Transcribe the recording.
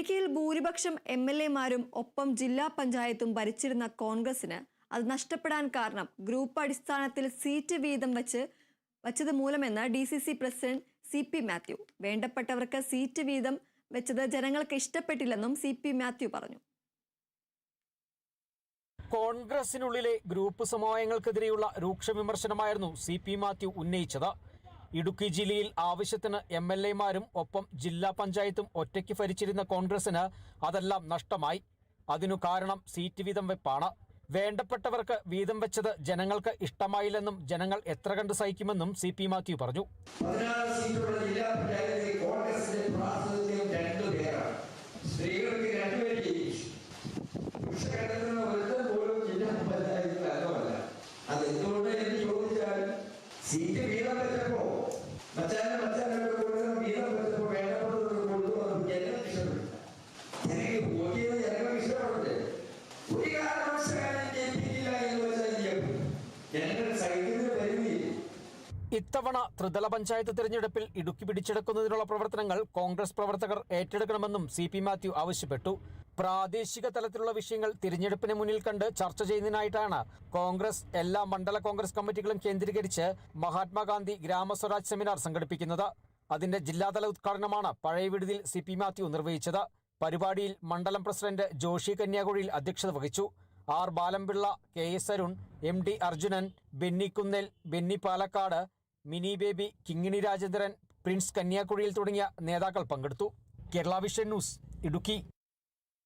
ഇടുക്കിയിൽ ഭൂരിപക്ഷം M L എമാരും ഒപ്പം ജില്ലാ പഞ്ചായത്തും ഭരിച്ചിരുന്ന കോൺഗ്രസിന് അത് നഷ്ടപ്പെടാൻ കാരണം ഗ്രൂപ്പ് അടിസ്ഥാനത്തിൽ സീറ്റ് വീതം വെച്ച് വച്ചത് മൂലമെന്ന് D C C president C P Mathew. വേണ്ടപ്പെട്ടവർക്ക് seat വീതം വെച്ചത് ജനങ്ങൾക്ക് ഇഷ്ടപ്പെട്ടില്ലെന്നും സി പി മാത്യു പറഞ്ഞു. കോൺഗ്രസിനുള്ളിലെ ഗ്രൂപ്പ് സമവായങ്ങൾക്കെതിരെയുള്ള രൂക്ഷ വിമർശനമായിരുന്നു സി പി മാത്യു ഉന്നയിച്ചത്. ഇടുക്കി ജില്ലയിൽ ആവശ്യത്തിന് എം എൽ എമാരും ഒപ്പം ജില്ലാ പഞ്ചായത്തും ഒറ്റയ്ക്ക് ഭരിച്ചിരുന്ന കോൺഗ്രസിന് അതെല്ലാം നഷ്ടമായി. അതിനു കാരണം സീറ്റ് വീതം വെപ്പാണ്. വേണ്ടപ്പെട്ടവർക്ക് വീതം വെച്ചത് ജനങ്ങൾക്ക് ഇഷ്ടമായില്ലെന്നും ജനങ്ങൾ എത്ര കണ്ട് സഹിക്കുമെന്നും സി പി മാത്യു പറഞ്ഞു. ജില്ലാ അത് സീറ്റ് വീതം വെച്ചപ്പോ ഇത്തവണ ത്രിതല പഞ്ചായത്ത് തിരഞ്ഞെടുപ്പിൽ ഇടുക്കി പിടിച്ചെടുക്കുന്നതിനുള്ള പ്രവർത്തനങ്ങൾ കോൺഗ്രസ് പ്രവർത്തകർ ഏറ്റെടുക്കണമെന്നും സി പി മാത്യു ആവശ്യപ്പെട്ടു. പ്രാദേശിക തലത്തിലുള്ള വിഷയങ്ങൾ തിരഞ്ഞെടുപ്പിന് മുന്നിൽ കണ്ട് ചർച്ച ചെയ്യുന്നതിനായിട്ടാണ് കോൺഗ്രസ് എല്ലാ മണ്ഡല കോൺഗ്രസ് കമ്മിറ്റികളും കേന്ദ്രീകരിച്ച് മഹാത്മാഗാന്ധി ഗ്രാമസ്വരാജ് സെമിനാർ സംഘടിപ്പിക്കുന്നത്. അതിന്റെ ജില്ലാതല ഉദ്ഘാടനമാണ് പഴയ വിടുതിയിൽ സി പി മാത്യു നിർവഹിച്ചത്. പരിപാടിയിൽ മണ്ഡലം പ്രസിഡന്റ് ജോഷി കന്യാകുഴിയിൽ അധ്യക്ഷത വഹിച്ചു. R Balampilla K S Arun M D Arjunan Benny Kunnel Benny Palakkad Mini Baby Kinginy Rajendran Prince കന്യാകുഴിയിൽ തുടങ്ങിയ നേതാക്കൾ പങ്കെടുത്തു. Kerala vision news Idukki.